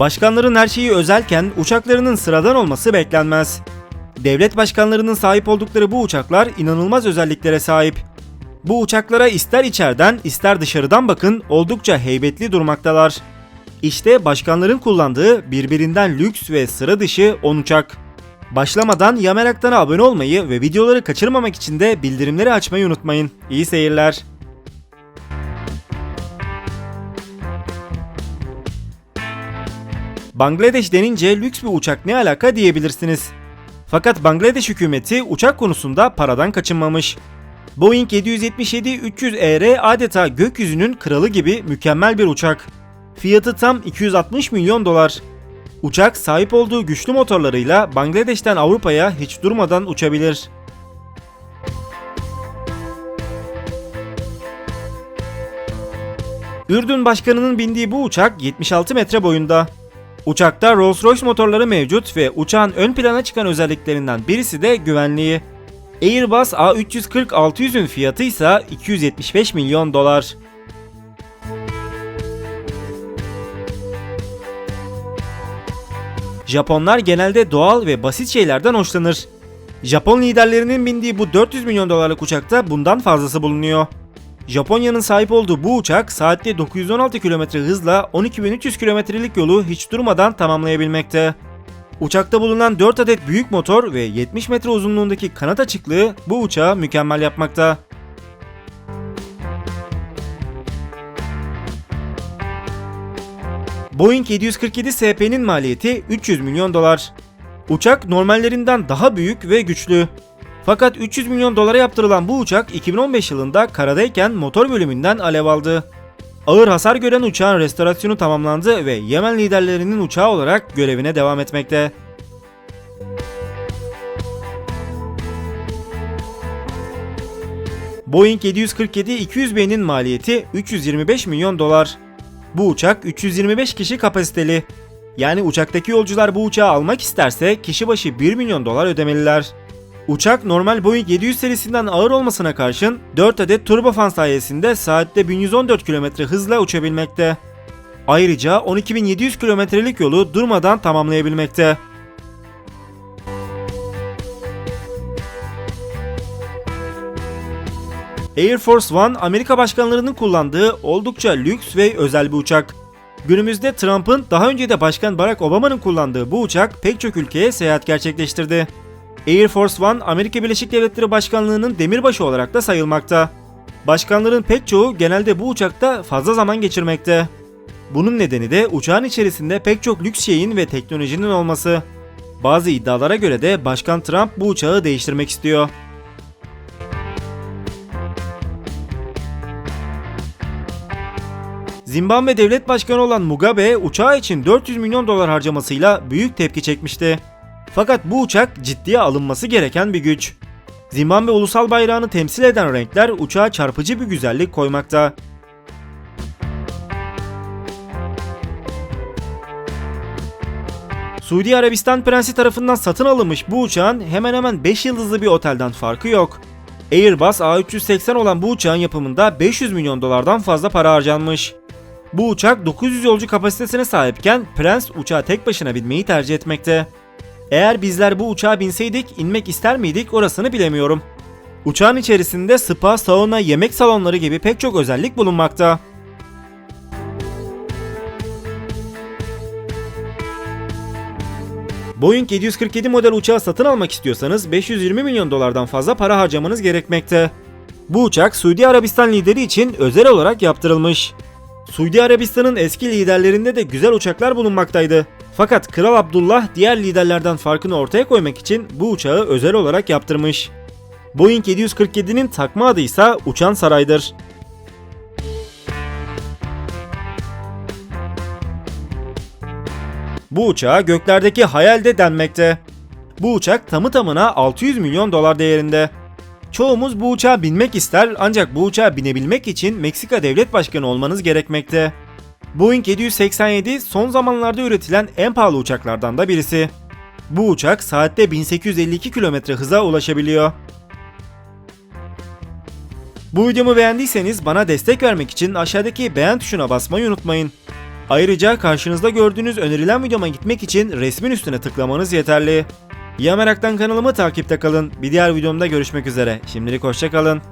Başkanların her şeyi özelken uçaklarının sıradan olması beklenmez. Devlet başkanlarının sahip oldukları bu uçaklar inanılmaz özelliklere sahip. Bu uçaklara ister içeriden ister dışarıdan bakın oldukça heybetli durmaktalar. İşte başkanların kullandığı birbirinden lüks ve sıra dışı 10 uçak. Başlamadan ya meraktan abone olmayı ve videoları kaçırmamak için de bildirimleri açmayı unutmayın. İyi seyirler. Bangladeş denince lüks bir uçak ne alaka diyebilirsiniz. Fakat Bangladeş hükümeti uçak konusunda paradan kaçınmamış. Boeing 777-300 ER adeta gökyüzünün kralı gibi mükemmel bir uçak. Fiyatı tam 260 milyon dolar. Uçak sahip olduğu güçlü motorlarıyla Bangladeş'ten Avrupa'ya hiç durmadan uçabilir. Ürdün başkanının bindiği bu uçak 76 metre boyunda. Uçakta Rolls-Royce motorları mevcut ve uçağın ön plana çıkan özelliklerinden birisi de güvenliği. Airbus A340-600'ün fiyatı ise 275 milyon dolar. Japonlar genelde doğal ve basit şeylerden hoşlanır. Japon liderlerinin bindiği bu 400 milyon dolarlık uçakta bundan fazlası bulunuyor. Japonya'nın sahip olduğu bu uçak saatte 916 km hızla 12.300 kilometrelik yolu hiç durmadan tamamlayabilmekte. Uçakta bulunan 4 adet büyük motor ve 70 metre uzunluğundaki kanat açıklığı bu uçağı mükemmel yapmakta. Boeing 747 SP'nin maliyeti 300 milyon dolar. Uçak normallerinden daha büyük ve güçlü. Fakat 300 milyon dolara yaptırılan bu uçak 2015 yılında karadayken motor bölümünden alev aldı. Ağır hasar gören uçağın restorasyonu tamamlandı ve Yemen liderlerinin uçağı olarak görevine devam etmekte. Boeing 747-200B'nin maliyeti 325 milyon dolar. Bu uçak 325 kişi kapasiteli. Yani uçaktaki yolcular bu uçağı almak isterse kişi başı 1 milyon dolar ödemeliler. Uçak normal Boeing 700 serisinden ağır olmasına karşın 4 adet turbofan sayesinde saatte 1114 km hızla uçabilmekte. Ayrıca 12.700 kilometrelik yolu durmadan tamamlayabilmekte. Air Force One Amerika başkanlarının kullandığı oldukça lüks ve özel bir uçak. Günümüzde Trump'ın daha önce de Başkan Barack Obama'nın kullandığı bu uçak pek çok ülkeye seyahat gerçekleştirdi. Air Force One Amerika Birleşik Devletleri Başkanlığı'nın demirbaşı olarak da sayılmakta. Başkanların pek çoğu genelde bu uçakta fazla zaman geçirmekte. Bunun nedeni de uçağın içerisinde pek çok lüks şeyin ve teknolojinin olması. Bazı iddialara göre de Başkan Trump bu uçağı değiştirmek istiyor. Zimbabwe devlet başkanı olan Mugabe uçağı için 400 milyon dolar harcamasıyla büyük tepki çekmişti. Fakat bu uçak ciddiye alınması gereken bir güç. Zimbabwe ulusal bayrağını temsil eden renkler uçağa çarpıcı bir güzellik koymakta. Suudi Arabistan Prensi tarafından satın alınmış bu uçağın hemen hemen 5 yıldızlı bir otelden farkı yok. Airbus A380 olan bu uçağın yapımında 500 milyon dolardan fazla para harcanmış. Bu uçak 900 yolcu kapasitesine sahipken Prens uçağa tek başına binmeyi tercih etmekte. Eğer bizler bu uçağa binseydik inmek ister miydik orasını bilemiyorum. Uçağın içerisinde spa, sauna, yemek salonları gibi pek çok özellik bulunmakta. Boeing 747 model uçağı satın almak istiyorsanız 520 milyon dolardan fazla para harcamanız gerekmekte. Bu uçak Suudi Arabistan lideri için özel olarak yaptırılmış. Suudi Arabistan'ın eski liderlerinde de güzel uçaklar bulunmaktaydı. Fakat Kral Abdullah diğer liderlerden farkını ortaya koymak için bu uçağı özel olarak yaptırmış. Boeing 747'nin takma adı ise Uçan Saray'dır. Bu uçağa göklerdeki hayal de denmekte. Bu uçak tamı tamına 600 milyon dolar değerinde. Çoğumuz bu uçağa binmek ister ancak bu uçağa binebilmek için Meksika devlet başkanı olmanız gerekmekte. Boeing 787 son zamanlarda üretilen en pahalı uçaklardan da birisi. Bu uçak saatte 1852 km hıza ulaşabiliyor. Bu videomu beğendiyseniz bana destek vermek için aşağıdaki beğen tuşuna basmayı unutmayın. Ayrıca karşınızda gördüğünüz önerilen videoma gitmek için resmin üstüne tıklamanız yeterli. Ya Merak'tan kanalımı takipte kalın. Bir diğer videomda görüşmek üzere. Şimdilik hoşçakalın.